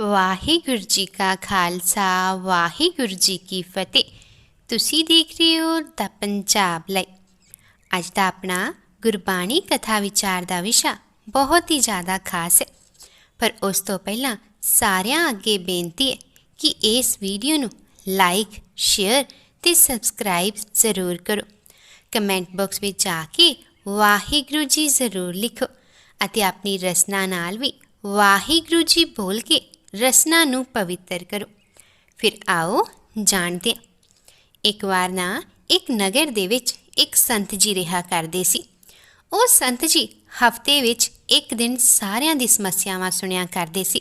ਵਾਹਿਗੁਰੂ ਜੀ ਕਾ ਖਾਲਸਾ, ਵਾਹਿਗੁਰੂ ਜੀ ਕੀ ਫਤਿਹ। ਤੁਸੀਂ ਦੇਖ ਰਹੇ ਹੋ ਦਾ ਪੰਜਾਬ ਲਈ। ਅੱਜ ਦਾ ਆਪਣਾ ਗੁਰਬਾਣੀ ਕਥਾ ਵਿਚਾਰ ਦਾ ਵਿਸ਼ਾ ਬਹੁਤ ਹੀ ਜ਼ਿਆਦਾ ਖਾਸ ਹੈ। ਪਰ ਉਸ ਤੋਂ ਪਹਿਲਾਂ ਸਾਰਿਆਂ ਅੱਗੇ ਬੇਨਤੀ ਹੈ ਕਿ ਇਸ ਵੀਡੀਓ ਨੂੰ ਲਾਈਕ, ਸ਼ੇਅਰ ਤੇ ਸਬਸਕ੍ਰਾਈਬ ਜ਼ਰੂਰ ਕਰੋ। ਕਮੈਂਟ ਬਾਕਸ ਵਿੱਚ ਜਾ ਕੇ ਵਾਹਿਗੁਰੂ ਜੀ ਜ਼ਰੂਰ ਲਿਖੋ ਅਤੇ ਆਪਣੀ ਰਸਨਾ ਨਾਲ ਵੀ ਵਾਹਿਗੁਰੂ ਜੀ ਬੋਲ ਕੇ ਰਸਨਾ ਨੂੰ ਪਵਿੱਤਰ ਕਰੋ। ਫਿਰ ਆਓ ਜਾਣਦੇ ਹਾਂ। ਇੱਕ ਵਾਰ ਨਾ ਇੱਕ ਨਗਰ ਦੇ ਵਿੱਚ ਇੱਕ ਸੰਤ ਜੀ ਰਿਹਾ ਕਰਦੇ ਸੀ। ਉਹ ਸੰਤ ਜੀ ਹਫ਼ਤੇ ਵਿੱਚ ਇੱਕ ਦਿਨ ਸਾਰਿਆਂ ਦੀ ਸਮੱਸਿਆਵਾਂ ਸੁਣਿਆ ਕਰਦੇ ਸੀ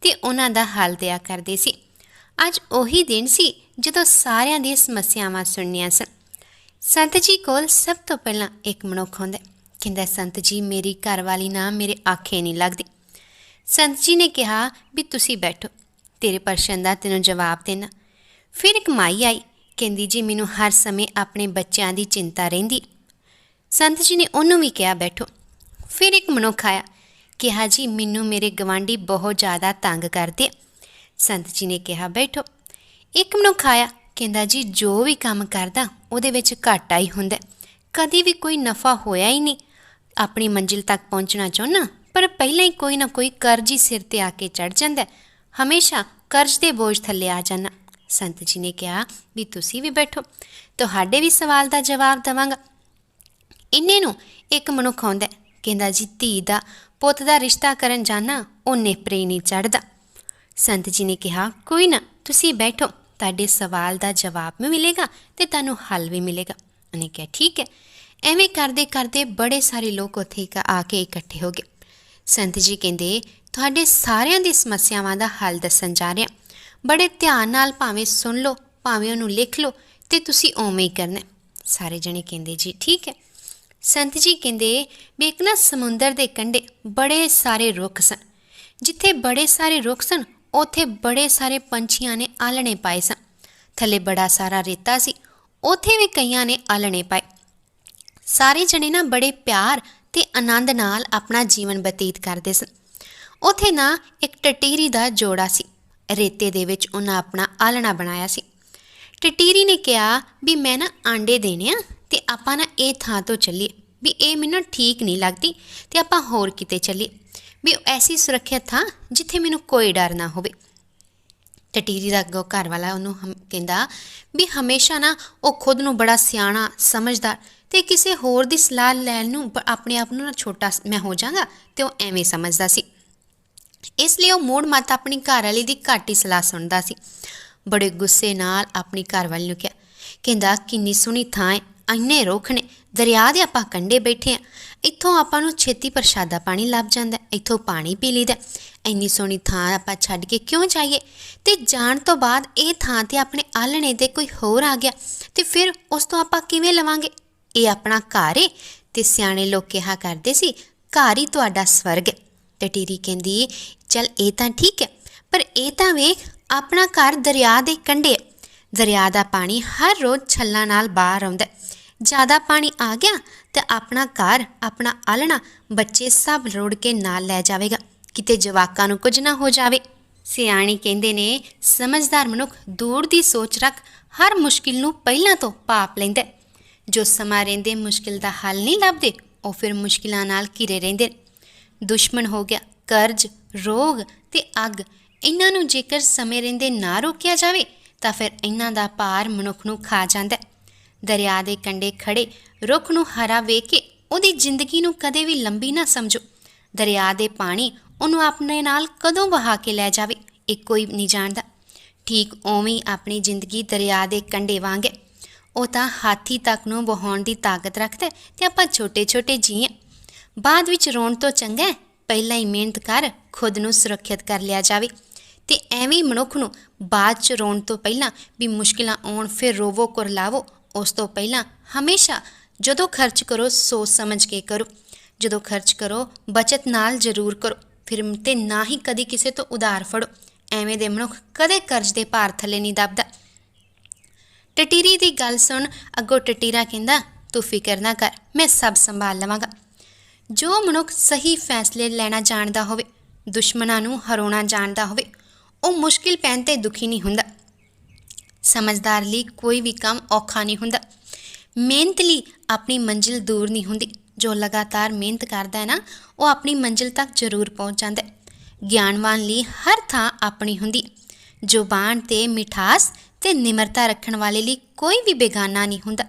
ਤੇ ਉਹਨਾਂ ਦਾ ਹੱਲ ਦਿਆ ਕਰਦੇ ਸੀ। ਅੱਜ ਉਹੀ ਦਿਨ ਸੀ ਜਦੋਂ ਸਾਰਿਆਂ ਦੀਆਂ ਸਮੱਸਿਆਵਾਂ ਸੁਣਨੀਆਂ ਸਨ। ਸੰਤ ਜੀ ਕੋਲ ਸਭ ਤੋਂ ਪਹਿਲਾਂ ਇੱਕ ਮਨੁੱਖ ਹੁੰਦਾ ਕਹਿੰਦਾ, ਸੰਤ ਜੀ, ਮੇਰੀ ਘਰਵਾਲੀ ਨਾ ਮੇਰੇ ਆਖੇ ਨਹੀਂ ਲੱਗਦੀ। ਸੰਤ ਜੀ ਨੇ ਕਿਹਾ ਵੀ ਤੁਸੀਂ ਬੈਠੋ, ਤੇਰੇ ਪ੍ਰਸ਼ਨ ਦਾ ਤੈਨੂੰ ਜਵਾਬ ਦੇਣਾ। ਫਿਰ ਇੱਕ ਮਾਈ ਆਈ, ਕਹਿੰਦੀ, ਜੀ, ਮੈਨੂੰ ਹਰ ਸਮੇਂ ਆਪਣੇ ਬੱਚਿਆਂ ਦੀ ਚਿੰਤਾ ਰਹਿੰਦੀ ਸੰਤ ਜੀ ਨੇ ਉਹਨੂੰ ਵੀ ਕਿਹਾ, ਬੈਠੋ। ਫਿਰ ਇੱਕ ਮਨੁੱਖ ਆਇਆ, ਕਿਹਾ, ਜੀ, ਮੈਨੂੰ ਮੇਰੇ ਗਵਾਂਢੀ ਬਹੁਤ ਜ਼ਿਆਦਾ ਤੰਗ ਕਰਦੇ ਆ। ਸੰਤ ਜੀ ਨੇ ਕਿਹਾ, ਬੈਠੋ। ਇੱਕ ਮਨੁੱਖ ਆਇਆ, ਕਹਿੰਦਾ, ਜੀ, ਜੋ ਵੀ ਕੰਮ ਕਰਦਾ, ਉਹਦੇ ਵਿੱਚ ਘਾਟਾ ਹੀ ਹੁੰਦਾ। ਹੈ। ਕਦੀ ਵੀ ਕੋਈ ਨਫਾ ਹੋਇਆ ਹੀ ਨਹੀਂ। ਆਪਣੀ ਮੰਜ਼ਿਲ ਤੱਕ ਪਹੁੰਚਣਾ ਚਾਹੁੰਨਾ? ਪਰ ਪਹਿਲਾਂ ਹੀ ਕੋਈ ਨਾ ਕੋਈ ਕਰਜ਼ ਹੀ ਸਿਰ ਤੇ ਆ ਕੇ ਚੜ ਜਾਂਦਾ ਹਮੇਸ਼ਾ ਕਰਜ਼ ਦੇ ਬੋਝ ਥੱਲੇ ਆ ਜਾਣਾ। ਸੰਤ ਜੀ ਨੇ ਕਿਹਾ ਵੀ ਤੁਸੀਂ ਵੀ ਬੈਠੋ। ਤੁਹਾਡੇ ਵੀ ਸਵਾਲ ਦਾ ਜਵਾਬ ਦਵਾਂਗਾ। ਇੰਨੇ ਨੂੰ ਇੱਕ ਮਨੁੱਖ ਆਉਂਦਾ ਕਹਿੰਦਾ, ਜੀ ਧੀ ਦਾ ਪੁੱਤ ਦਾ ਰਿਸ਼ਤਾ ਕਰਨ ਜਾਣਾ ਉਹ ਨੇਪਰੇ ਨਹੀਂ ਚੜਦਾ ਸੰਤ ਜੀ ਨੇ ਕਿਹਾ, ਕੋਈ ਨਾ, ਤੁਸੀਂ ਬੈਠੋ। ਤੁਹਾਡੇ ਸਵਾਲ ਦਾ ਜਵਾਬ ਵੀ ਮਿਲੇਗਾ ਤੇ ਤੁਹਾਨੂੰ ਹੱਲ ਵੀ ਮਿਲੇਗਾ। ਉਹਨੇ ਕਿਹਾ, ਠੀਕ ਹੈ। ਐਵੇਂ ਕਰਦੇ ਕਰਦੇ ਬੜੇ ਸਾਰੇ ਲੋਕ ਉੱਥੇ ਆ ਕੇ ਇਕੱਠੇ ਹੋ ਗਏ। ਸੰਤ ਜੀ ਕਹਿੰਦੇ, ਤੁਹਾਡੇ ਸਾਰਿਆਂ ਦੀ ਸਮੱਸਿਆਵਾਂ ਦਾ ਹੱਲ ਦੱਸਣ ਜਾ ਰਿਹਾ। ਬੜੇ ਧਿਆਨ ਨਾਲ ਭਾਵੇਂ ਸੁਣ ਲਓ, ਭਾਵੇਂ ਉਹਨੂੰ ਲਿਖ ਲਓ ਤੇ ਤੁਸੀਂ ਉਵੇਂ ਹੀ ਕਰਨਾ ਸਾਰੇ ਜਣੇ ਕਹਿੰਦੇ, ਜੀ, ਠੀਕ ਹੈ। ਸੰਤ ਜੀ ਕਹਿੰਦੇ, ਵੀ ਇੱਕ ਨਾ ਸਮੁੰਦਰ ਦੇ ਕੰਢੇ ਬੜੇ ਸਾਰੇ ਰੁੱਖ ਸਨ। ਜਿੱਥੇ ਬੜੇ ਸਾਰੇ ਰੁੱਖ ਸਨ, ਉੱਥੇ ਬੜੇ ਸਾਰੇ ਪੰਛੀਆਂ ਨੇ ਆਲਣੇ ਪਾਏ ਸਨ। ਥੱਲੇ ਬੜਾ ਸਾਰਾ ਰੇਤਾ ਸੀ, ਉੱਥੇ ਵੀ ਕਈਆਂ ਨੇ ਆਲਣੇ ਪਾਏ। ਸਾਰੇ ਜਣੇ ਨਾ ਬੜੇ ਪਿਆਰ ਤੇ ਆਨੰਦ ਨਾਲ ਆਪਣਾ ਜੀਵਨ ਬਤੀਤ ਕਰਦੇ ਸਨ। ਉਥੇ ਨਾ ਇੱਕ ਟਟੀਰੀ ਦਾ ਜੋੜਾ ਸੀ। ਰੇਤੇ ਦੇ ਵਿੱਚ ਉਹਨਾਂ ਆਪਣਾ ਆਲਣਾ ਬਣਾਇਆ ਸੀ। ਟਟੀਰੀ ਨੇ ਕਿਹਾ ਵੀ ਮੈਂ ਨਾ ਆਂਡੇ ਦੇਣੇ ਆ ਤੇ ਆਪਾਂ ਨਾ ਇਹ ਥਾਂ ਤੋਂ ਚੱਲੀਏ। ਵੀ ਇਹ ਮੈਨੂੰ ਠੀਕ ਨਹੀਂ ਲੱਗਦੀ ਤੇ ਆਪਾਂ ਹੋਰ ਕਿਤੇ ਚੱਲੀਏ। ਵੀ ਐਸੀ ਸੁਰੱਖਿਅਤ ਥਾਂ ਜਿੱਥੇ ਮੈਨੂੰ ਕੋਈ ਡਰ ਨਾ ਹੋਵੇ। ਟਟੀਰੀ ਦਾ ਅੱਗੋਂ ਘਰ ਵਾਲਾ ਉਹਨੂੰ ਹਮ- ਕਹਿੰਦਾ ਵੀ ਹਮੇਸ਼ਾ ਨਾ ਉਹ ਖੁਦ ਨੂੰ ਬੜਾ ਸਿਆਣਾ, ਸਮਝਦਾਰ ਤੇ ਕਿਸੇ ਹੋਰ ਦੀ ਸਲਾਹ ਲੈਣ ਨੂੰ ਆਪਣੇ ਆਪ ਨੂੰ ਨਾ ਛੋਟਾ ਮੈਂ ਹੋ ਜਾਵਾਂਗਾ ਤੇ ਉਹ ਐਵੇਂ ਸਮਝਦਾ ਸੀ। ਇਸ ਲਈ ਉਹ ਮੂੜ ਮਤ ਆਪਣੀ ਘਰ ਵਾਲੀ ਦੀ ਘੱਟ ਹੀ ਸਲਾਹ ਸੁਣਦਾ ਸੀ। ਬੜੇ ਗੁੱਸੇ ਨਾਲ ਆਪਣੀ ਘਰ ਵਾਲੀ ਨੂੰ ਕਿਹਾ, ਕਹਿੰਦਾ ਕਿੰਨੀ ਸੋਹਣੀ ਥਾਂ ਹੈ ਇੰਨੇ ਰੁੱਖ ਨੇ, ਦਰਿਆ ਦੇ ਆਪਾਂ ਕੰਢੇ ਬੈਠੇ ਆ। ਇੱਥੋਂ ਆਪਾਂ ਨੂੰ ਛੇਤੀ ਪ੍ਰਸ਼ਾਦਾ ਪਾਣੀ ਲੱਭ ਜਾਂਦਾ ਇੱਥੋਂ ਪਾਣੀ ਪੀ ਲਈਦਾ ਹੈ। ਇੰਨੀ ਸੋਹਣੀ ਥਾਂ ਆਪਾਂ ਛੱਡ ਕੇ ਕਿਉਂ ਜਾਈਏ? ਤੇ ਜਾਣ ਤੋਂ ਬਾਅਦ ਇਹ ਥਾਂ ਤੇ ਆਪਣੇ ਆਲਣੇ ਤੇ ਕੋਈ ਹੋਰ ਆ ਗਿਆ, ਤੇ ਫਿਰ ਉਸ ਤੋਂ ਆਪਾਂ ਕਿਵੇਂ ਲਵਾਂਗੇ? ਇਹ ਆਪਣਾ ਘਰ ਏ, ਤੇ ਸਿਆਣੇ ਲੋਕ ਕਿਹਾ ਕਰਦੇ ਸੀ, ਘਰ ਹੀ ਤੁਹਾਡਾ ਸਵਰਗ ਟਟੀਰੀ ਕਹਿੰਦੀ, ਚਲ ਇਹ ਤਾਂ ਠੀਕ ਹੈ, ਪਰ ਇਹ ਤਾਂ ਵੇਖ, ਆਪਣਾ ਘਰ ਦਰਿਆ ਦੇ ਕੰਢੇ ਹੈ। ਦਰਿਆ ਦਾ ਪਾਣੀ ਹਰ ਰੋਜ਼ ਛੱਲਾਂ ਨਾਲ ਬਾਹਰ ਆਉਂਦਾ ਜ਼ਿਆਦਾ ਪਾਣੀ ਆ ਗਿਆ ਤਾਂ ਆਪਣਾ ਘਰ, ਆਪਣਾ ਆਲਣਾ ਬੱਚੇ ਸਭ ਰੋੜ ਕੇ ਨਾਲ ਲੈ ਜਾਵੇਗਾ। ਕਿਤੇ ਜਵਾਕਾਂ ਨੂੰ ਕੁਝ ਨਾ ਹੋ ਜਾਵੇ। ਸਿਆਣੀ ਕਹਿੰਦੇ ਨੇ, ਸਮਝਦਾਰ ਮਨੁੱਖ ਦੂਰ ਦੀ ਸੋਚ ਰੱਖ ਹਰ ਮੁਸ਼ਕਿਲ ਨੂੰ ਪਹਿਲਾਂ ਤੋਂ ਪਾਪ ਲੈਂਦਾ ਜੋ ਸਮਾਂ ਰਹਿੰਦੇ ਮੁਸ਼ਕਿਲ ਦਾ ਹੱਲ ਨਹੀਂ ਲੱਭਦੇ, ਉਹ ਫਿਰ ਮੁਸ਼ਕਿਲਾਂ ਨਾਲ ਘਿਰੇ ਰਹਿੰਦੇ ਦੁਸ਼ਮਣ ਹੋ ਗਿਆ, ਕਰਜ਼, ਰੋਗ ਤੇ ਅੱਗ, ਇਹਨਾਂ ਨੂੰ ਜੇਕਰ ਸਮੇਂ ਰਹਿੰਦੇ ਨਾ ਰੋਕਿਆ ਜਾਵੇ ਤਾਂ ਫਿਰ ਇਹਨਾਂ ਦਾ ਭਾਰ ਮਨੁੱਖ ਨੂੰ ਖਾ ਜਾਂਦਾ ਹੈ। ਦਰਿਆ ਦੇ ਕੰਢੇ ਖੜੇ ਰੁੱਖ ਨੂੰ ਹਰਾ ਵੇਖ ਕੇ ਉਹਦੀ ਜ਼ਿੰਦਗੀ ਨੂੰ ਕਦੇ ਵੀ ਲੰਬੀ ਨਾ ਸਮਝੋ। ਦਰਿਆ ਦੇ ਪਾਣੀ ਉਹਨੂੰ ਆਪਣੇ ਨਾਲ ਕਦੋਂ ਵਹਾ ਕੇ ਲੈ ਜਾਵੇ, ਇਹ ਕੋਈ ਨਹੀਂ ਜਾਣਦਾ। ਠੀਕ ਉਵੇਂ ਆਪਣੀ ਜ਼ਿੰਦਗੀ ਦਰਿਆ ਦੇ ਕੰਢੇ ਵਾਂਗ ਹੈ। ਉਹ ਤਾਂ ਹਾਥੀ ਤੱਕ ਨੂੰ ਵਹਾਉਣ ਦੀ ਤਾਕਤ ਰੱਖਦਾ ਹੈ ਤੇ ਆਪਾਂ ਛੋਟੇ-ਛੋਟੇ ਜੀਅ ਬਾਅਦ ਵਿੱਚ ਰੋਣ ਤੋਂ ਚੰਗਾ ਪਹਿਲਾਂ ਹੀ ਮਿਹਨਤ ਕਰ, ਖੁਦ ਨੂੰ ਸੁਰੱਖਿਅਤ ਕਰ ਲਿਆ ਜਾਵੇ। ਤੇ ਐਵੇਂ ਮਨੁੱਖ ਨੂੰ ਬਾਅਦ ਚ ਰੋਣ ਤੋਂ ਪਹਿਲਾਂ ਵੀ ਮੁਸ਼ਕਿਲਾਂ ਆਉਣ, ਫਿਰ ਰੋਵੋ, ਕੁਰਲਾਵੋ, ਉਸ ਤੋਂ ਪਹਿਲਾਂ ਹਮੇਸ਼ਾ ਜਦੋਂ ਖਰਚ ਕਰੋ, ਸੋਚ ਸਮਝ ਕੇ ਕਰੋ। ਜਦੋਂ ਖਰਚ ਕਰੋ, ਬਚਤ ਨਾਲ ਜ਼ਰੂਰ ਕਰੋ। ਫਿਰ ਤੇ ਨਾ ਹੀ ਕਦੀ ਕਿਸੇ ਤੋਂ ਉਧਾਰ ਫੜੋ। ਐਵੇਂ ਦੇ ਮਨੁੱਖ ਕਦੇ ਕਰਜ਼ ਦੇ ਭਾਰ ਥੱਲੇ ਨਹੀਂ ਦਬਦਾ। ਟਟੀਰੀ ਦੀ ਗੱਲ ਸੁਣ, ਅੱਗੋਂ ਟਟੀਰਾ ਕਹਿੰਦਾ, ਤੂੰ ਫਿਕਰ ਨਾ ਕਰ, ਮੈਂ ਸਭ ਸੰਭਾਲ ਲਵਾਂਗਾ। ਜੋ ਮਨੁੱਖ ਸਹੀ ਫੈਸਲੇ ਲੈਣਾ ਜਾਣਦਾ ਹੋਵੇ, ਦੁਸ਼ਮਣਾਂ ਨੂੰ ਹਰਾਉਣਾ ਜਾਣਦਾ ਹੋਵੇ ਉਹ ਮੁਸ਼ਕਿਲ ਪੈਣ ਤੇ ਦੁਖੀ ਨਹੀਂ ਹੁੰਦਾ। ਸਮਝਦਾਰ ਲਈ ਕੋਈ ਵੀ ਕੰਮ ਔਖਾ ਨਹੀਂ ਹੁੰਦਾ। ਮਿਹਨਤ ਲਈ ਆਪਣੀ ਮੰਜ਼ਿਲ ਦੂਰ ਨਹੀਂ ਹੁੰਦੀ। ਜੋ ਲਗਾਤਾਰ ਮਿਹਨਤ ਕਰਦਾ ਹੈ ਨਾ, ਉਹ ਆਪਣੀ ਮੰਜ਼ਿਲ ਤੱਕ ਜ਼ਰੂਰ ਪਹੁੰਚ ਜਾਂਦਾ ਹੈ। ਗਿਆਨਵਾਨ ਲਈ ਹਰ ਥਾਂ ਆਪਣੀ ਹੁੰਦੀ। ਜ਼ੁਬਾਨ ਤੇ ਮਿਠਾਸ ਤੇ ਨਿਮਰਤਾ ਰੱਖਣ ਵਾਲੇ ਲਈ ਕੋਈ ਵੀ ਬੇਗਾਨਾ ਨਹੀਂ ਹੁੰਦਾ।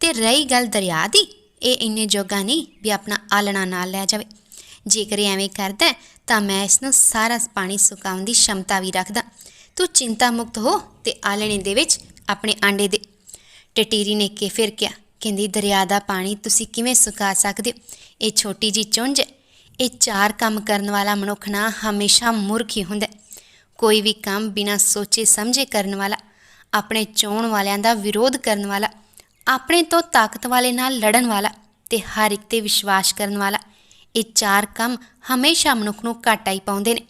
ਤੇ ਰਹੀ ਗੱਲ ਦਰਿਆ ਦੀ, ਇਹ ਇੰਨੇ ਜੋਗਾ ਨਹੀਂ ਵੀ ਆਪਣਾ ਆਲਣਾ ਨਾਲ ਲੈ ਜਾਵੇ। ਜੇਕਰ ਐਵੇਂ ਕਰਦਾ ਤਾਂ ਮੈਂ ਇਸ ਨੂੰ ਸਾਰਾ ਪਾਣੀ ਸੁਕਾਉਣ ਦੀ ਸ਼ਮਤਾ ਵੀ ਰੱਖਦਾ। ਤੂੰ ਚਿੰਤਾ ਮੁਕਤ ਹੋ ਤੇ ਆਲਣੇ ਦੇ ਵਿੱਚ ਆਪਣੇ ਆਂਡੇ ਦੇ। ਟਟੀਰੀ ਨੇ ਕੇ ਫਿਰ ਕਿਹਾ, ਕਹਿੰਦੀ, ਦਰਿਆ ਦਾ ਪਾਣੀ ਤੁਸੀਂ ਕਿਵੇਂ ਸੁਕਾ ਸਕਦੇ ਹੋ? ਇਹ ਛੋਟੀ ਜੀ ਚੁੰਝ ਹੈ। ਇਹ ਚਾਰ ਕੰਮ ਕਰਨ ਵਾਲਾ ਮਨੁੱਖ ਨਾ ਹਮੇਸ਼ਾ ਮੂਰਖ ਹੀ ਹੁੰਦਾ ਕੋਈ ਵੀ ਕੰਮ ਬਿਨਾਂ ਸੋਚੇ ਸਮਝੇ ਕਰਨ ਵਾਲਾ, ਆਪਣੇ ਚੋਣ ਵਾਲਿਆਂ ਦਾ ਵਿਰੋਧ ਕਰਨ ਵਾਲਾ, ਆਪਣੇ ਤੋਂ ਤਾਕਤ ਵਾਲੇ ਨਾਲ ਲੜਨ ਵਾਲਾ ਤੇ ਹਰ ਇੱਕ ਤੇ ਵਿਸ਼ਵਾਸ ਕਰਨ ਵਾਲਾ ਇਹ ਚਾਰ ਕੰਮ ਹਮੇਸ਼ਾ ਮਨੁੱਖ ਨੂੰ ਘਾਟਾ ਹੀ ਪਾਉਂਦੇ ਨੇ।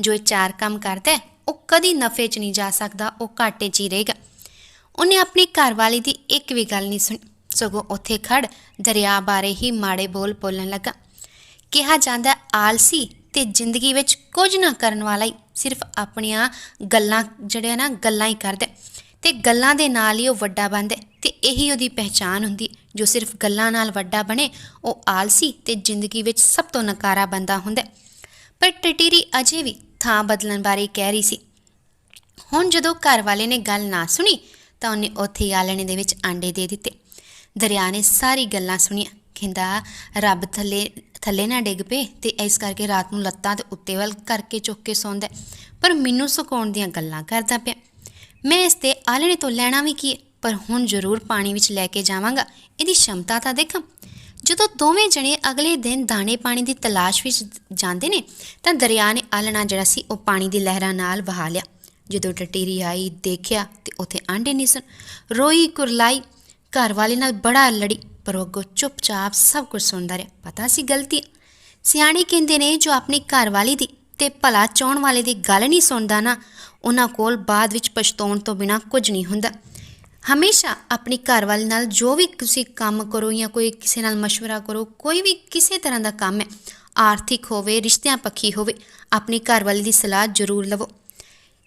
ਜੋ ਇਹ ਚਾਰ ਕੰਮ ਕਰਦਾ ਉਹ ਕਦੀ ਨਫੇ 'ਚ ਨਹੀਂ ਜਾ ਸਕਦਾ, ਉਹ ਘਾਟੇ 'ਚ ਹੀ ਰਹੇਗਾ। ਉਹਨੇ ਆਪਣੀ ਘਰਵਾਲੀ ਦੀ ਇੱਕ ਵੀ ਗੱਲ ਨਹੀਂ ਸੁਣੀ। ਸਗੋਂ ਉੱਥੇ ਖੜ ਦਰਿਆ ਬਾਰੇ ਹੀ ਮਾੜੇ ਬੋਲ ਬੋਲਣ ਲੱਗਾ। ਕਿਹਾ ਜਾਂਦਾ ਆਲਸੀ ਤੇ ਜ਼ਿੰਦਗੀ ਵਿੱਚ ਕੁਝ ਨਾ ਕਰਨ ਵਾਲਾ ਹੀ ਸਿਰਫ ਆਪਣੀਆਂ ਗੱਲਾਂ, ਜਿਹੜੀਆਂ ਨਾ ਗੱਲਾਂ ਹੀ ਕਰਦਾ ਹੈ। ਤੇ ਗੱਲਾਂ ਦੇ ਨਾਲ ਹੀ ਉਹ ਵੱਡਾ ਬਣਦਾ ਤੇ ਇਹੀ ਉਹਦੀ ਪਹਿਚਾਨ ਹੁੰਦੀ, ਜੋ ਸਿਰਫ ਗੱਲਾਂ ਨਾਲ ਵੱਡਾ ਬਣੇ, ਉਹ ਆਲਸੀ ਤੇ ਜ਼ਿੰਦਗੀ ਵਿੱਚ ਸਭ ਤੋਂ ਨਕਾਰਾ ਬੰਦਾ ਹੁੰਦਾ। ਪਰ ਟਟੀਰੀ ਅਜੇ ਵੀ ਥਾਂ ਬਦਲਣ ਬਾਰੇ ਕਹਿ ਰਹੀ ਸੀ। ਹੁਣ ਜਦੋਂ ਘਰ ਵਾਲੇ ਨੇ ਗੱਲ ਨਾ ਸੁਣੀ, ਤਾਂ ਉਹਨੇ ਉੱਥੇ ਹੀ ਆਲਣੇ ਦੇ ਵਿੱਚ ਆਂਡੇ ਦੇ ਦਿੱਤੇ। ਦਰਿਆ ਨੇ ਸਾਰੀ ਗੱਲਾਂ ਸੁਣੀਆਂ। ਕਹਿੰਦਾ, ਰੱਬ ਥੱਲੇ ਥੱਲੇ ਨਾ ਡਿੱਗ ਪਏ ਤੇ ਇਸ ਕਰਕੇ ਰਾਤ ਨੂੰ ਲੱਤਾਂ ਤੇ ਉੱਤੇ ਵੱਲ ਕਰਕੇ ਚੁੱਕ ਕੇ ਸੌਂਦਾ ਪਰ ਮੈਨੂੰ ਸੁਕਾਉਣ ਦੀਆਂ ਗੱਲਾਂ ਕਰਦਾ ਪਿਆ। ਮੈਂ ਇਸ ਤੇ ਆਲਣੇ ਤੋਂ ਲੈਣਾ ਵੀ ਕੀ ਪਰ ਹੁਣ ਜ਼ਰੂਰ ਪਾਣੀ ਵਿੱਚ ਲੈ ਕੇ ਜਾਵਾਂਗਾ। ਇਹਦੀ ਸ਼ਮਤਾ ਤਾਂ ਦੇਖਾਂ। ਜਦੋਂ ਦੋਵੇਂ ਜਣੇ ਅਗਲੇ ਦਿਨ ਦਾਣੇ ਪਾਣੀ ਦੀ ਤਲਾਸ਼ ਵਿੱਚ ਜਾਂਦੇ ਨੇ, ਤਾਂ ਦਰਿਆ ਨੇ ਆਲਣਾ ਜਿਹੜਾ ਸੀ, ਉਹ ਪਾਣੀ ਦੀ ਲਹਿਰਾਂ ਨਾਲ ਵਹਾ ਲਿਆ। ਜਦੋਂ ਟਟੀਰੀ ਆਈ, ਦੇਖਿਆ ਤੇ ਉੱਥੇ ਆਂਡੇ ਨਹੀਂ ਸਨ। ਰੋਈ ਕੁਰਲਾਈ ਘਰ ਵਾਲੇ ਨਾਲ ਬੜਾ ਲੜੀ, ਪਰ ਉਹ ਅੱਗੋਂ ਚੁੱਪਚਾਪ ਸਭ ਕੁਝ ਸੁਣਦਾ ਰਿਹਾ। ਪਤਾ ਸੀ ਗਲਤੀ। ਸਿਆਣੇ ਕਹਿੰਦੇ ਨੇ, ਜੋ ਆਪਣੀ ਘਰਵਾਲੀ ਦੀ ਤੇ ਭਲਾ ਚਾਹੁਣ ਵਾਲੇ ਦੀ ਗੱਲ ਨਹੀਂ ਸੁਣਦਾ ਨਾ, ਉਹਨਾਂ ਕੋਲ ਬਾਅਦ ਵਿੱਚ ਪਛਤਾਉਣ ਤੋਂ ਬਿਨਾ ਕੁਝ ਨਹੀਂ ਹੁੰਦਾ। ਹਮੇਸ਼ਾ ਆਪਣੀ ਘਰਵਾਲੀ ਨਾਲ ਜੋ ਵੀ ਤੁਸੀਂ ਕੰਮ ਕਰੋ ਜਾਂ ਕੋਈ ਕਿਸੇ ਨਾਲ مشورہ ਕਰੋ ਕੋਈ ਵੀ ਕਿਸੇ ਤਰ੍ਹਾਂ ਦਾ ਕੰਮ ਹੈ ਆਰਥਿਕ ਹੋਵੇ ਰਿਸ਼ਤਿਆਂ ਪੱਖੀ ਹੋਵੇ ਆਪਣੀ ਘਰਵਾਲੀ ਦੀ ਸਲਾਹ ਜ਼ਰੂਰ ਲਵੋ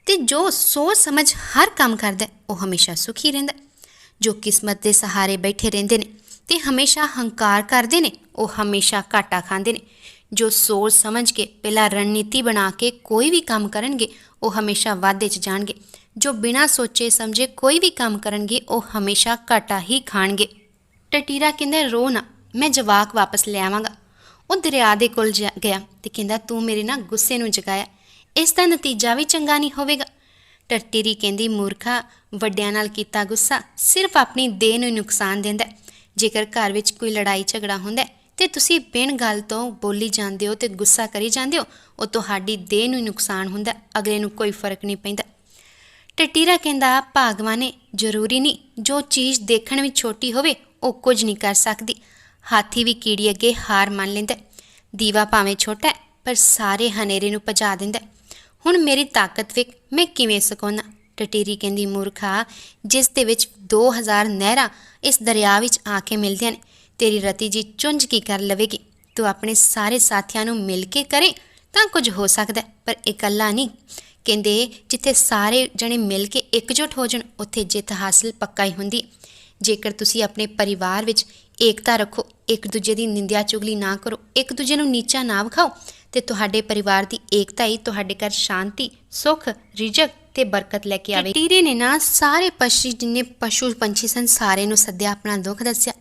ਤੇ ਜੋ ਸੋਚ ਸਮਝ ਹਰ ਕੰਮ ਕਰਦਾ ਹੈ, ਉਹ ਹਮੇਸ਼ਾ ਸੁਖੀ ਰਹਿੰਦਾ ਹੈ। ਜੋ ਕਿਸਮਤ ਦੇ ਸਹਾਰੇ ਬੈਠੇ ਰਹਿੰਦੇ ਨੇ ਤੇ ਹਮੇਸ਼ਾ ਹੰਕਾਰ ਕਰਦੇ ਨੇ ਉਹ ਹਮੇਸ਼ਾ ਘਾਟਾ ਖਾਂਦੇ ਨੇ ਜੋ ਸੋਚ ਸਮਝ ਕੇ ਪਹਿਲਾਂ ਰਣਨੀਤੀ ਬਣਾ ਕੇ ਕੋਈ ਵੀ ਕੰਮ ਕਰਨਗੇ ਉਹ ਹਮੇਸ਼ਾ ਵਾਧੇ 'ਚ ਜਾਣਗੇ ਜੋ ਬਿਨਾਂ ਸੋਚੇ ਸਮਝੇ ਕੋਈ ਵੀ ਕੰਮ ਕਰਨਗੇ, ਉਹ ਹਮੇਸ਼ਾ ਘਾਟਾ ਹੀ ਖਾਣਗੇ। ਟਟੀਰਾ ਕਹਿੰਦਾ, ਰੋ ਨਾ, ਮੈਂ ਜਵਾਕ ਵਾਪਸ ਲੈ ਆਵਾਂਗਾ। ਉਹ ਦਰਿਆ ਦੇ ਕੋਲ ਜਾ- ਗਿਆ ਤੇ ਕਹਿੰਦਾ, ਤੂੰ ਮੇਰੇ ਨਾਲ ਗੁੱਸੇ ਨੂੰ ਜਗਾਇਆ। ਇਸ ਦਾ ਨਤੀਜਾ ਵੀ ਚੰਗਾ ਨਹੀਂ ਹੋਵੇਗਾ। ਟਟੀਰੀ ਕਹਿੰਦੀ, ਮੂਰਖਾ, ਵੱਡਿਆਂ ਨਾਲ ਕੀਤਾ ਗੁੱਸਾ ਸਿਰਫ ਆਪਣੀ ਦੇਹ ਨੂੰ ਹੀ ਨੁਕਸਾਨ ਦਿੰਦਾ ਜੇਕਰ ਘਰ ਵਿੱਚ ਕੋਈ ਲੜਾਈ ਝਗੜਾ ਹੁੰਦਾ ਹੈ, ਤੇ ਤੁਸੀਂ ਬਿਨ ਗੱਲ ਤੋਂ ਬੋਲੀ ਜਾਂਦੇ ਹੋ ਤੇ ਗੁੱਸਾ ਕਰੀ ਜਾਂਦੇ ਹੋ, ਉਹ ਤੁਹਾਡੀ ਦੇਹ ਨੂੰ ਹੀ ਨੁਕਸਾਨ ਹੁੰਦਾ ਅਗਲੇ ਨੂੰ ਕੋਈ ਫ਼ਰਕ ਨਹੀਂ ਪੈਂਦਾ। ਟਟੀਰਾ ਕਹਿੰਦਾ, ਭਾਗਵਾਨੇ ਜ਼ਰੂਰੀ ਨਹੀਂ। ਜੋ ਚੀਜ਼ ਦੇਖਣ ਵਿੱਚ ਛੋਟੀ ਹੋਵੇ, ਉਹ ਕੁਝ ਨਹੀਂ ਕਰ ਸਕਦੀ। ਹਾਥੀ ਵੀ ਕੀੜੀ ਅੱਗੇ ਹਾਰ ਮੰਨ ਲੈਂਦਾ ਦੀਵਾ ਭਾਵੇਂ ਛੋਟਾ ਹੈ, ਪਰ ਸਾਰੇ ਹਨੇਰੇ ਨੂੰ ਭਜਾ ਦਿੰਦਾ ਹੁਣ ਮੇਰੀ ਤਾਕਤ ਵੇਖ, ਮੈਂ ਕਿਵੇਂ ਸਕੋਨਾ? ਟਟੀਰੀ ਕਹਿੰਦੀ, ਮੂਰਖਾ ਜਿਸ ਦੇ ਵਿੱਚ 2000 ਨਹਿਰਾਂ ਇਸ ਦਰਿਆ ਵਿੱਚ ਆ ਕੇ ਮਿਲਦੀਆਂ ਨੇ। ਤੇਰੀ ਰਤੀ ਜੀ ਚੁੰਝ ਕੀ ਕਰ ਲਵੇਗੀ? ਤੂੰ ਆਪਣੇ ਸਾਰੇ ਸਾਥੀਆਂ ਨੂੰ ਮਿਲ ਕੇ ਕਰੇ ਤਾਂ ਕੁਝ ਹੋ ਸਕਦਾ ਪਰ ਇਕੱਲਾ ਨਹੀਂ। ਕਹਿੰਦੇ ਜਿੱਥੇ ਸਾਰੇ ਜਣੇ ਮਿਲ ਕੇ ਇਕਜੁੱਟ ਹੋ ਜਾਣ, ਉੱਥੇ ਜਿੱਤ ਹਾਸਲ ਪੱਕਾ ਹੀ ਹੁੰਦੀ। ਜੇਕਰ ਤੁਸੀਂ ਆਪਣੇ ਪਰਿਵਾਰ ਵਿੱਚ ਏਕਤਾ ਰੱਖੋ, ਇੱਕ ਦੂਜੇ ਦੀ ਨਿੰਦਿਆ ਚੁਗਲੀ ਨਾ ਕਰੋ, ਇੱਕ ਦੂਜੇ ਨੂੰ ਨੀਚਾ ਨਾ ਵਿਖਾਓ, ਤੇ ਤੁਹਾਡੇ ਪਰਿਵਾਰ ਦੀ ਏਕਤਾ ਹੀ ਤੁਹਾਡੇ ਘਰ ਸ਼ਾਂਤੀ, ਸੁੱਖ, ਰਿਜਕ ਤੇ ਬਰਕਤ ਲੈ ਕੇ ਆਵੇ। ਟੀਰੇ ਨੇ ਨਾ ਸਾਰੇ ਪਸ਼ੂ ਜਿੰਨੇ ਪਸ਼ੂ ਪੰਛੀ ਸਨ ਸਾਰੇ ਨੂੰ ਸੱਦਿਆ, ਆਪਣਾ ਦੁੱਖ ਦੱਸਿਆ।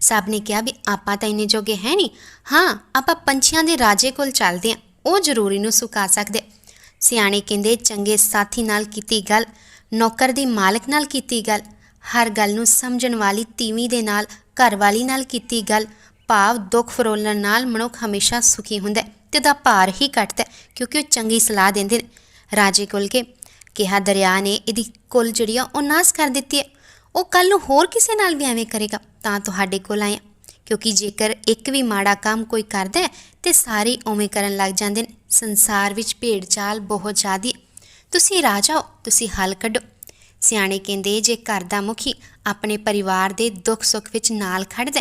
ਸਭ ਨੇ ਕਿਹਾ ਵੀ ਆਪਾਂ ਤਾਂ ਇੰਨੇ ਜੋਗੇ ਹੈ ਨਹੀਂ। ਹਾਂ, ਆਪਾਂ ਪੰਛੀਆਂ ਦੇ ਰਾਜੇ ਕੋਲ ਚੱਲਦੇ ਹਾਂ, ਉਹ ਜ਼ਰੂਰੀ ਨੂੰ ਸੁਕਾ ਸਕਦੇ। ਸਿਆਣੇ ਕਹਿੰਦੇ, ਚੰਗੇ ਸਾਥੀ ਨਾਲ ਕੀਤੀ ਗੱਲ, ਨੌਕਰ ਦੀ ਮਾਲਕ ਨਾਲ ਕੀਤੀ ਗੱਲ, ਹਰ ਗੱਲ ਨੂੰ ਸਮਝਣ ਵਾਲੀ ਤੀਵੀਂ ਦੇ ਨਾਲ ਘਰਵਾਲੀ ਨਾਲ ਕੀਤੀ ਗੱਲ, ਭਾਵ ਦੁੱਖ ਫਰੋਲਣ ਨਾਲ ਮਨੁੱਖ ਹਮੇਸ਼ਾ ਸੁਖੀ ਹੁੰਦਾ ਹੈ ਤੇ ਦਾ ਭਾਰ ਹੀ ਘਟਦਾ ਕਿਉਂਕਿ ਉਹ ਚੰਗੀ ਸਲਾਹ ਦਿੰਦੇ ਨੇ। ਰਾਜੇ ਕੋਲ ਕੇ ਕਿਹਾ, ਦਰਿਆ ਨੇ ਇਹਦੀ ਕੁੱਲ ਜਿਹੜੀ ਆ, ਉਹ ਨਾਸ ਕਰ ਦਿੱਤੀ ਹੈ। ਉਹ ਕੱਲ ਨੂੰ ਹੋਰ ਕਿਸੇ ਨਾਲ ਵੀ ਐਵੇਂ ਕਰੇਗਾ? ਤਾਂ ਤੁਹਾਡੇ ਕੋਲ ਆਇਆ। ਕਿਉਂਕਿ ਜੇਕਰ ਇੱਕ ਵੀ ਮਾੜਾ ਕੰਮ ਕੋਈ ਕਰਦਾ ਹੈ, ਤੇ ਸਾਰੇ ਉਵੇਂ ਕਰਨ ਲੱਗ ਜਾਂਦੇ ਨੇ। ਸੰਸਾਰ ਵਿੱਚ ਭੇਡ ਚਾਲ ਬਹੁਤ ਜ਼ਿਆਦੀ ਤੁਸੀਂ ਰਾਜਾ ਹੋ ਤੁਸੀਂ ਹੱਲ ਕੱਢੋ। ਸਿਆਣੇ ਕਹਿੰਦੇ, ਜੇ ਘਰ ਦਾ ਮੁਖੀ ਆਪਣੇ ਪਰਿਵਾਰ ਦੇ ਦੁੱਖ ਸੁੱਖ ਵਿੱਚ ਨਾਲ ਖੜਦਾ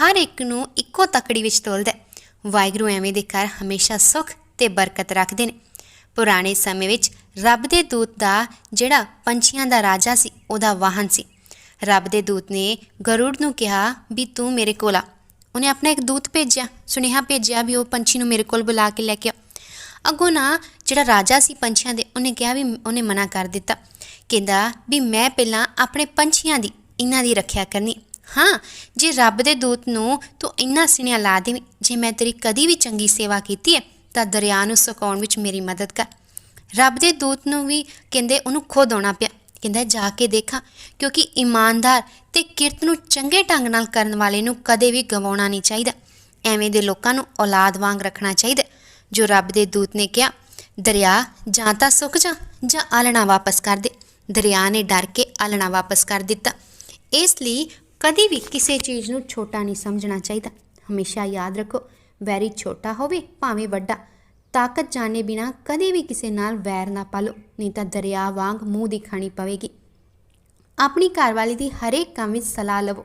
ਹਰ ਇੱਕ ਨੂੰ ਇੱਕੋ ਤਕੜੀ ਵਿੱਚ ਤੋਲਦਾ ਵਾਹਿਗੁਰੂ ਐਵੇਂ ਦੇ ਘਰ ਹਮੇਸ਼ਾ ਸੁੱਖ ਤੇ ਬਰਕਤ ਰੱਖਦੇ ਨੇ। ਪੁਰਾਣੇ ਸਮੇਂ ਵਿੱਚ ਰੱਬ ਦੇ ਦੂਤ ਦਾ ਜਿਹੜਾ ਪੰਛੀਆਂ ਦਾ ਰਾਜਾ ਸੀ, ਉਹਦਾ ਵਾਹਨ ਸੀ। ਰੱਬ ਦੇ ਦੂਤ ਨੇ ਗਰੁੜ ਨੂੰ ਕਿਹਾ ਵੀ ਤੂੰ ਮੇਰੇ ਕੋਲ ਆ। ਉਹਨੇ ਆਪਣਾ ਇੱਕ ਦੂਤ ਭੇਜਿਆ, ਸੁਨੇਹਾ ਭੇਜਿਆ ਵੀ ਉਹ ਪੰਛੀ ਨੂੰ ਮੇਰੇ ਕੋਲ ਬੁਲਾ ਕੇ ਲੈ ਕੇ ਆ। ਅੱਗੋਂ ਨਾ ਜਿਹੜਾ ਰਾਜਾ ਸੀ ਪੰਛੀਆਂ ਦੇ, ਉਹਨੇ ਕਿਹਾ ਵੀ ਉਹਨੇ ਮਨਾ ਕਰ ਦਿੱਤਾ। ਕਹਿੰਦਾ ਵੀ ਮੈਂ ਪਹਿਲਾਂ ਆਪਣੇ ਪੰਛੀਆਂ ਦੀ, ਇਹਨਾਂ ਦੀ ਰੱਖਿਆ ਕਰਨੀ। ਹਾਂ, ਜੇ ਰੱਬ ਦੇ ਦੂਤ ਨੂੰ ਤੂੰ ਇੰਨਾ ਸਿਨਿਆ ਲਾ ਦੇਵੇਂ, ਜੇ ਮੈਂ ਤੇਰੀ ਕਦੀ ਵੀ ਚੰਗੀ ਸੇਵਾ ਕੀਤੀ ਹੈ, ਤਾਂ ਦਰਿਆ ਨੂੰ ਸੁਕਾਉਣ ਵਿੱਚ ਮੇਰੀ ਮਦਦ ਕਰ। ਰੱਬ ਦੇ ਦੂਤ ਨੂੰ ਵੀ ਕਹਿੰਦੇ ਉਹਨੂੰ ਖੁਦ ਆਉਣਾ ਪਿਆ। ਕਹਿੰਦਾ, ਜਾ ਕੇ ਦੇਖਾਂ। ਕਿਉਂਕਿ ਇਮਾਨਦਾਰ ਤੇ ਕਿਰਤ ਨੂੰ ਚੰਗੇ ਢੰਗ ਨਾਲ ਕਰਨ ਵਾਲੇ ਨੂੰ ਕਦੇ ਵੀ ਗਵਾਉਣਾ ਨਹੀਂ ਚਾਹੀਦਾ। ਐਵੇਂ ਦੇ ਲੋਕਾਂ ਨੂੰ ਔਲਾਦ ਵਾਂਗ ਰੱਖਣਾ ਚਾਹੀਦਾ, ਜੋ ਰੱਬ ਦੇ ਦੂਤ ਨੇ ਕਿਹਾ, ਦਰਿਆ, ਜਾਂ ਤਾਂ ਸੁੱਕ ਜਾ, ਜਾਂ ਆਲਣਾ ਵਾਪਸ ਕਰ ਦੇ। ਦਰਿਆ ਨੇ ਡਰ ਕੇ ਆਲਣਾ ਵਾਪਸ ਕਰ ਦਿੱਤਾ। ਇਸ ਲਈ ਕਦੀ ਵੀ ਕਿਸੇ ਚੀਜ਼ ਨੂੰ ਛੋਟਾ ਨਹੀਂ ਸਮਝਣਾ ਚਾਹੀਦਾ। ਹਮੇਸ਼ਾ ਯਾਦ ਰੱਖੋ, ਵੈਰੀ ਛੋਟਾ ਹੋਵੇ, ਭਾਵੇਂ ਵੱਡਾ। ਤਾਕਤ ਜਾਣੇ ਬਿਨਾ ਕਦੇ ਵੀ ਕਿਸੇ ਨਾਲ ਵੈਰ ਨਾ ਪਾਲੋ, ਨਹੀਂ ਤਾਂ ਦਰਿਆ ਵਾਂਗ ਮੂੰਹ ਦੀ ਖਾਣੀ ਪਵੇਗੀ। ਆਪਣੀ ਘਰਵਾਲੀ ਦੀ ਹਰੇਕ ਕੰਮ ਵਿੱਚ ਸਲਾਹ ਲਵੋ,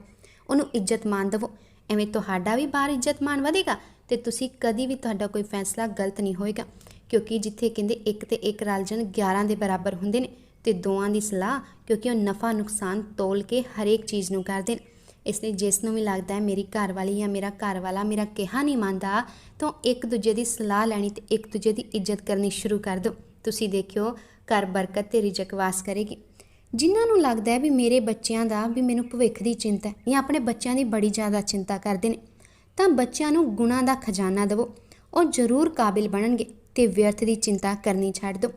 ਉਹਨੂੰ ਇੱਜ਼ਤ ਮਾਨ ਦੇਵੋ। ਐਵੇਂ ਤੁਹਾਡਾ ਵੀ ਬਾਹਰ ਇੱਜ਼ਤ ਮਾਨ ਵਧੇਗਾ ਤੇ ਤੁਸੀਂ ਕਦੀ ਵੀ ਤੁਹਾਡਾ ਕੋਈ ਫੈਸਲਾ ਗਲਤ ਨਹੀਂ ਹੋਏਗਾ, ਕਿਉਂਕਿ ਜਿੱਥੇ ਕਹਿੰਦੇ ਇੱਕ ਤੇ ਇੱਕ ਰਲ ਜਨ 11 ਦੇ ਬਰਾਬਰ ਹੁੰਦੇ ਨੇ ਤੇ ਦੋਆਂ ਦੀ ਸਲਾਹ, ਕਿਉਂਕਿ ਉਹ ਨਫਾ ਨੁਕਸਾਨ ਤੋਲ ਕੇ ਹਰੇਕ ਚੀਜ਼ ਨੂੰ ਕਰਦੇ ਨੇ। ਇਸ ਲਈ ਜਿਸ ਨੂੰ ਵੀ ਲੱਗਦਾ ਹੈ ਮੇਰੀ ਘਰਵਾਲੀ ਜਾਂ ਮੇਰਾ ਘਰ ਵਾਲਾ ਮੇਰਾ ਕਿਹਾ ਨਹੀਂ ਮੰਨਦਾ, ਤਾਂ ਇੱਕ ਦੂਜੇ ਦੀ ਸਲਾਹ ਲੈਣੀ ਤੇ ਇੱਕ ਦੂਜੇ ਦੀ ਇੱਜ਼ਤ ਕਰਨੀ ਸ਼ੁਰੂ ਕਰ ਦਿਓ। ਤੁਸੀਂ ਦੇਖਿਓ, ਘਰ ਬਰਕਤ ਤੇ ਰਿਜਕ ਵਾਸ ਕਰੇਗੀ। ਜਿਨ੍ਹਾਂ ਨੂੰ ਲੱਗਦਾ ਹੈ ਵੀ ਮੇਰੇ ਬੱਚਿਆਂ ਦਾ ਵੀ ਮੈਨੂੰ ਭਵਿੱਖ ਦੀ ਚਿੰਤਾ ਹੈ ਜਾਂ ਆਪਣੇ ਬੱਚਿਆਂ ਦੀ ਬੜੀ ਜ਼ਿਆਦਾ ਚਿੰਤਾ ਕਰਦੇ ਨੇ, ਤਾਂ ਬੱਚਿਆਂ ਨੂੰ ਗੁਣਾਂ ਦਾ ਖਜ਼ਾਨਾ ਦਿਵੋ। ਉਹ ਜ਼ਰੂਰ ਕਾਬਿਲ ਬਣਨਗੇ ਤੇ ਵਿਅਰਥ ਦੀ ਚਿੰਤਾ ਕਰਨੀ ਛੱਡ ਦਿਓ।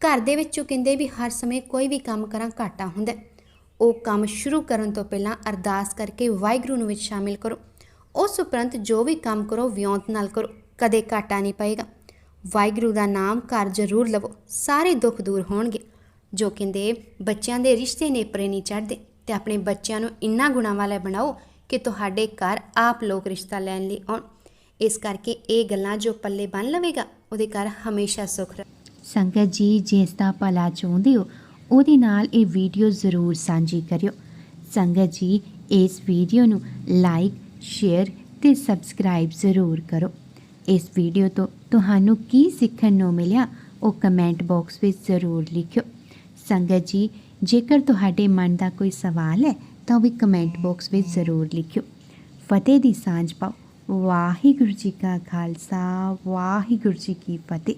ਘਰ ਦੇ ਵਿੱਚੋਂ ਕਹਿੰਦੇ ਵੀ ਹਰ ਸਮੇਂ ਕੋਈ ਵੀ ਕੰਮ ਕਰਾਂ ਘਾਟਾ ਹੁੰਦਾ ਉਹ ਕੰਮ ਸ਼ੁਰੂ ਕਰਨ ਤੋਂ ਪਹਿਲਾਂ ਅਰਦਾਸ ਕਰਕੇ ਵਾਹਿਗੁਰੂ ਨੂੰ ਵਿੱਚ ਸ਼ਾਮਿਲ ਕਰੋ। ਉਸ ਉਪਰੰਤ ਜੋ ਵੀ ਕੰਮ ਕਰੋ, ਵਿਉਂਤ ਨਾਲ ਕਰੋ। ਕਦੇ ਘਾਟਾ ਨਹੀਂ ਪਏਗਾ। ਵਾਹਿਗੁਰੂ ਦਾ ਨਾਮ ਘਰ ਜ਼ਰੂਰ ਲਵੋ। ਸਾਰੇ ਦੁੱਖ ਦੂਰ ਹੋਣਗੇ। ਜੋ ਕਹਿੰਦੇ, ਬੱਚਿਆਂ ਦੇ ਰਿਸ਼ਤੇ ਨੇਪਰੇ ਨਹੀਂ ਚੜ੍ਹਦੇ। ਤੇ ਆਪਣੇ ਬੱਚਿਆਂ ਨੂੰ ਇੰਨਾ ਗੁਣਾ ਵਾਲਾ ਬਣਾਓ ਕਿ ਤੁਹਾਡੇ ਘਰ ਆਪ ਲੋਕ ਰਿਸ਼ਤਾ ਲੈਣ ਲਈ ਆਉਣ। ਇਸ ਕਰਕੇ ਇਹ ਗੱਲਾਂ ਜੋ ਪੱਲੇ ਬੰਨ ਲਵੇਗਾ, ਉਹਦੇ ਘਰ ਹਮੇਸ਼ਾ ਸੁਖ ਰਹੇ। ਸੰਗਤ ਜੀ, ਜਿਸ ਦਾ ਭਲਾ ਚਾਹੁੰਦੇ ਹੋ ਉਹਦੇ ਨਾਲ ਇਹ ਵੀਡੀਓ ਜ਼ਰੂਰ ਸਾਂਝੀ ਕਰਿਓ। ਸੰਗਤ ਜੀ, ਇਸ ਵੀਡੀਓ ਨੂੰ ਲਾਈਕ ਸ਼ੇਅਰ ਤੇ ਸਬਸਕ੍ਰਾਈਬ ਜ਼ਰੂਰ ਕਰੋ। ਇਸ ਵੀਡੀਓ ਤੋਂ ਤੁਹਾਨੂੰ ਕੀ ਸਿੱਖਣ ਨੂੰ ਮਿਲਿਆ, ਉਹ ਕਮੈਂਟ ਬਾਕਸ ਵਿੱਚ ਜ਼ਰੂਰ ਲਿਖਿਓ। ਸੰਗਤ ਜੀ, ਜੇਕਰ ਤੁਹਾਡੇ ਮਨ ਦਾ ਕੋਈ ਸਵਾਲ ਹੈ, ਤਾਂ ਉਹ ਵੀ ਕਮੈਂਟ ਬਾਕਸ ਵਿੱਚ ਜ਼ਰੂਰ ਲਿਖਿਓ। ਫਤਿਹ ਦੀ ਸਾਂਝ ਪਾਓ। ਵਾਹਿਗੁਰੂ ਜੀ ਕਾ ਖਾਲਸਾ, ਵਾਹਿਗੁਰੂ ਜੀ ਕੀ ਫਤਿਹ।